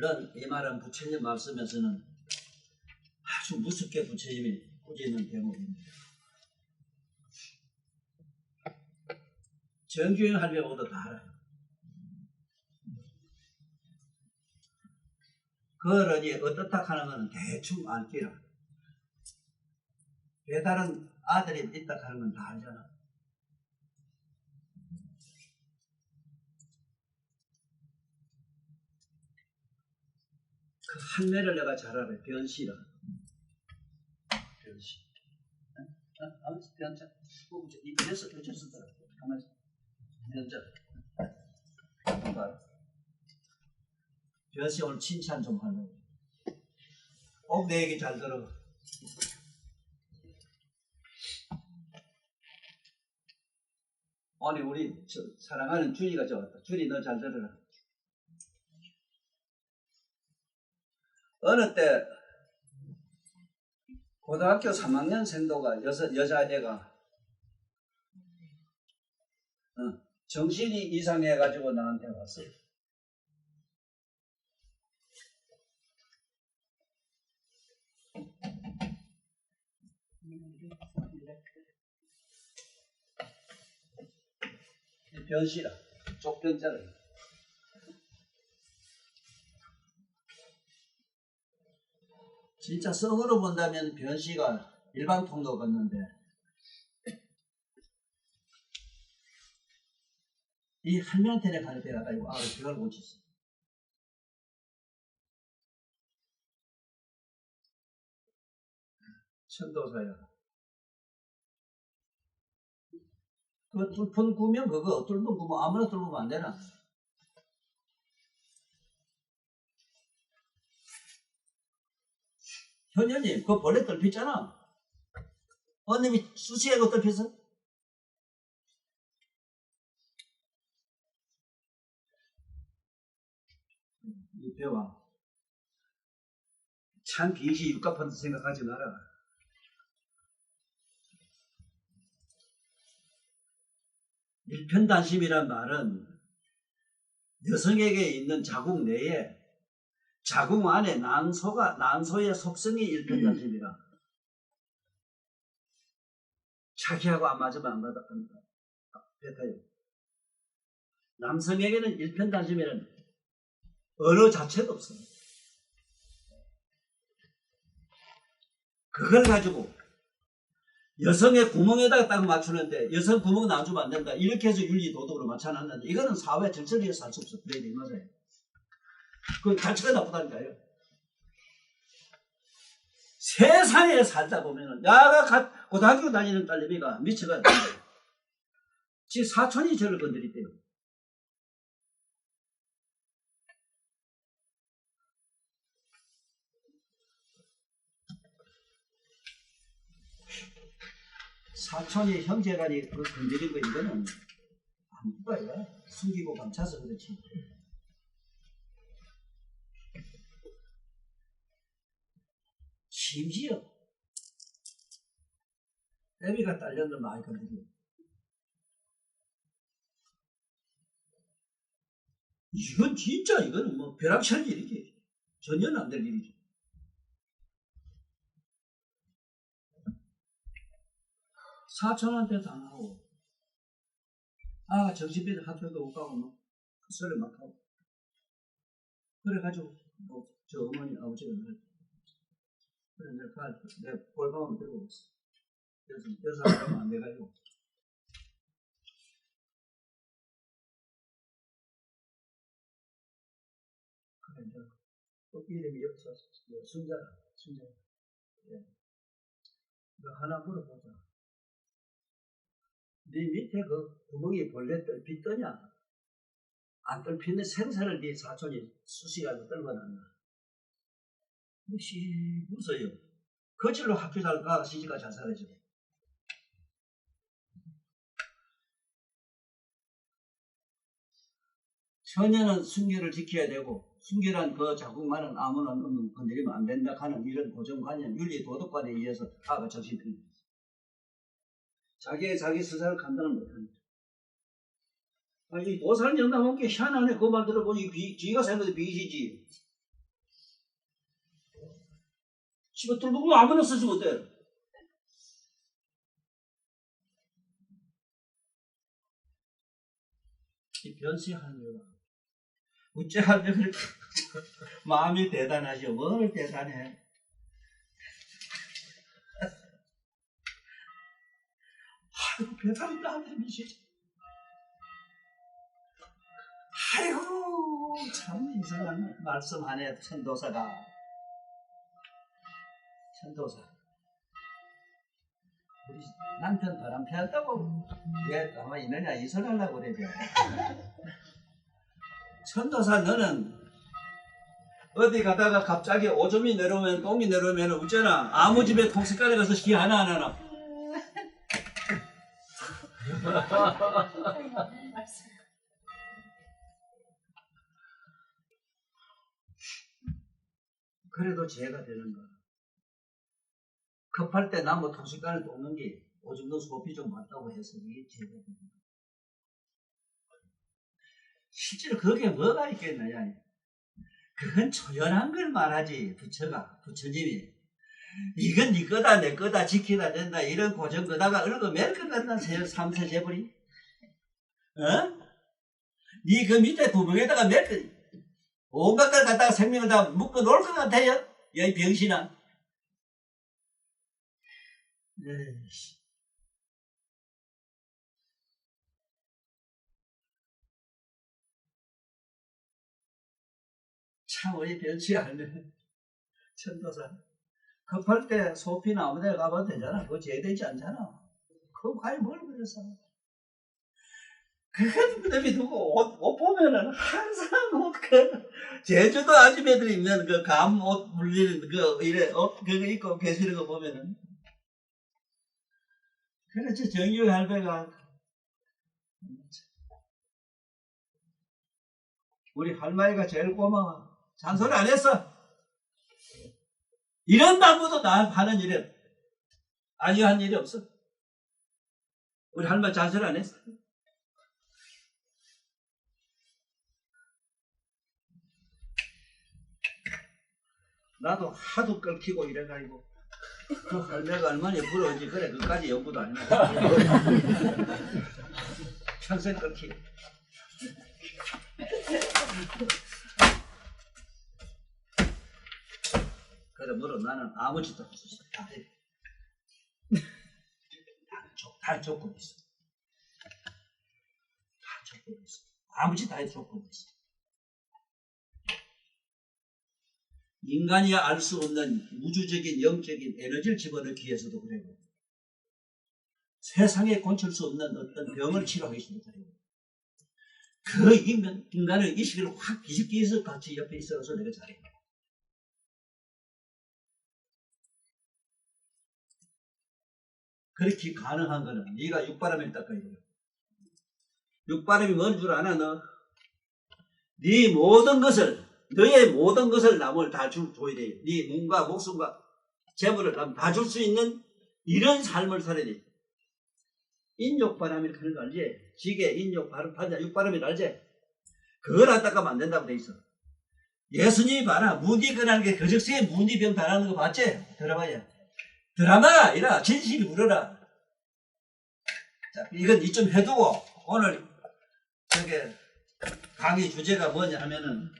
물론 이 말은 부처님 말씀에서는 아주 무섭게 부처님이 꾸짖는 대목입니다. 정주행 하려고도 다 알아요. 그 어른이 어떻다 하는 것은 대충 알기라. 배다른 아들이 있다 하는 건 다 알잖아. 그 한매를 내가 잘 알아요. 변시라. 변시. 아, 아무튼 변자. 이 변서 어쩌었더라 가만히 변자. 봐라. 변씨 오늘 칭찬 좀 하려고. 꼭내 얘기 잘 들어. 아니 우리 저, 사랑하는 준이가 좋았다. 준이 너잘 들어라. 어느 때 고등학교 3학년 생도가 여섯 여자애가 어, 정신이 이상해가지고 나한테 왔어요. 변시라 쪽변자를 진짜 성으로 본다면 변씨가 일방통로 걷는데 이 한명태에 가는 데가 가지고 아를 벽을 고쳤어. 천도사야. 그 뚫픈 구면 그거 뚫은 구면 아무나 뚫으면 안 되나? 현현님, 그거 벌레 뚫혔잖아. 언님이 수시하고 뚫혔어? 배워. 참 비시 육갑한테 생각하지 마라. 일편단심이란 말은 여성에게 있는 자궁 내에 자궁 안에 난소가 난소의 속성이 일편단심이라. 자기하고 안 맞으면 안 받아 안 뱉어요. 남성에게는 일편단심이라는 언어 자체도 없어요. 그걸 가지고 여성의 구멍에다가 딱 맞추는데 여성 구멍 나주면 안 된다. 이렇게 해서 윤리 도덕으로 맞춰놨는데 이거는 사회 절절히 살수 없어. 그래야 돼. 맞아요. 그 자체가 나쁘다니까요. 세상에 살다 보면은 야가 고등학교 다니는 딸내미가 미쳐가지고 지 사촌이 저를 건드리대요. 사촌이 형제간이 그 건드린 거 이거는 안 거야. 숨기고 감춰서 그렇지. 심지어 애비가 딸려도 많이 건드려. 이건 진짜 이거는 뭐 벼락칠 일이지. 전혀 안 될 일이지. 사촌한테 당하고 아 정신병 학교도 못 가고 막 소리 막 하고 그래가지고 뭐, 저 어머니 아버지가 내가 내 골방을 들고 있어 그래서 여사 가면 안 돼가지고 그래 이제 또 이름이 여기서 순자라 순자 예. 너 하나 물어보자 네 밑에 그 구멍이 벌레 뜰빛떠냐? 안 뜰피는 생사를 네 사촌이 수시가지고 떨궈놨나? 씨, 웃어요. 거칠로 학교 잘 가, 시집가 잘 살아죠. 처녀는 순결을 지켜야 되고, 순결한 그 자국만은 아무나 건드리면 안 된다 하는 이런 고정관념, 윤리 도덕관에 의해서 아가 정신병입니다. 자기의 자기 스스로 감당을 못합니다. 아니, 도산 영감함께 희한하네. 그 말 들어보니 비, 지가 생각해 비시지. 집에 뚫고 아무나 쓰지 못해. 이 변수의 할머니가 우째 할머니 그렇게 마음이 대단하죠. 뭘 대단해. 아이고 배달이 나한테 미치지. 아이고 참 이상한 말씀 하네 천도사가. 천도사. 우리 남편 바람 피웠다고 왜 가만히 있느냐 이설하려고 그래. 천도사 너는 어디 가다가 갑자기 오줌이 내려오면 똥이 내려오면 어쩌나 아무 집에 통색깔에 가서 시 하나 안 하나 그래도 죄가 되는 거야 급할 때 나무 통색깔을 똥는 게 오줌도 소비 좀 많다고 해서 이게 거야. 실제로 거기에 뭐가 있겠느냐 그건 초연한 걸 말하지 부처가 부처님이. 이건 네 거다 내 거다 지키다 된다 이런 고정 거다가 얼고 멜것 같나 삼세 재벌이 어? 네 그 밑에 구멍에다가 멜것 온갖 걸 갖다가 생명을 다 묶어 놓을 것 같아요? 여이 병신아 에이씨. 참 우리 별치 않는 천도사. 급할 때 소피나 아무 데 가봐도 되잖아. 그거 제되지 않잖아. 그거 과연 뭘 그랬어 그건 그놈이 누구 옷, 옷 보면은 항상 옷그 제주도 아줌매들 입는 그 감 옷 물리는 그 이래 옷 그거 입고 계시는 거 보면은 그렇지 정유 할배가 우리 할머니가 제일 고마워 잔소리 안 했어. 이런 나무도 나 하는 일에 아니 한 일이 없어. 우리 할머니 잔소리 안 했어. 나도 하도 끓기고 이래가지고 그 할매가 얼마나 부러운지 그래 그까지 연구도 안 했어. 평생 끓기. 그러므로 나는 아무 짓도 할 수 있어. 다 해. 다, 조, 다 조건이 있어. 다 조건이 있어. 아무 짓다 해도 조건이 있어. 인간이 알 수 없는 우주적인 영적인 에너지를 집어넣기 위해서도 그래요. 세상에 고칠 수 없는 어떤 병을 치료하기 위해서도 그래요. 그 인간, 인간의 의식을 확 뒤집기 위해서 같이 옆에 있어서 내가 잘해. 그렇게 가능한 거는 네가 육바람을 닦아야 돼. 육바람이 뭔 줄 아나 너? 네 모든 것을 너의 모든 것을 남을 다 줄, 줘야 돼. 네 몸과 목숨과 재물을 다줄 수 있는 이런 삶을 살아야 돼. 인욕바람이 그런 거 알지? 지게 인욕바람 판자 육바람이 알지? 그걸 갖다가 만든다고 돼 있어. 예수님이 봐라 무디근하는 게 그적시에 무디병 달하는 거 봤지? 들어봐야. 드라마가 아니라 진실이 물어라. 자, 이건 이쯤 해두고 오늘 저게 강의 주제가 뭐냐 하면은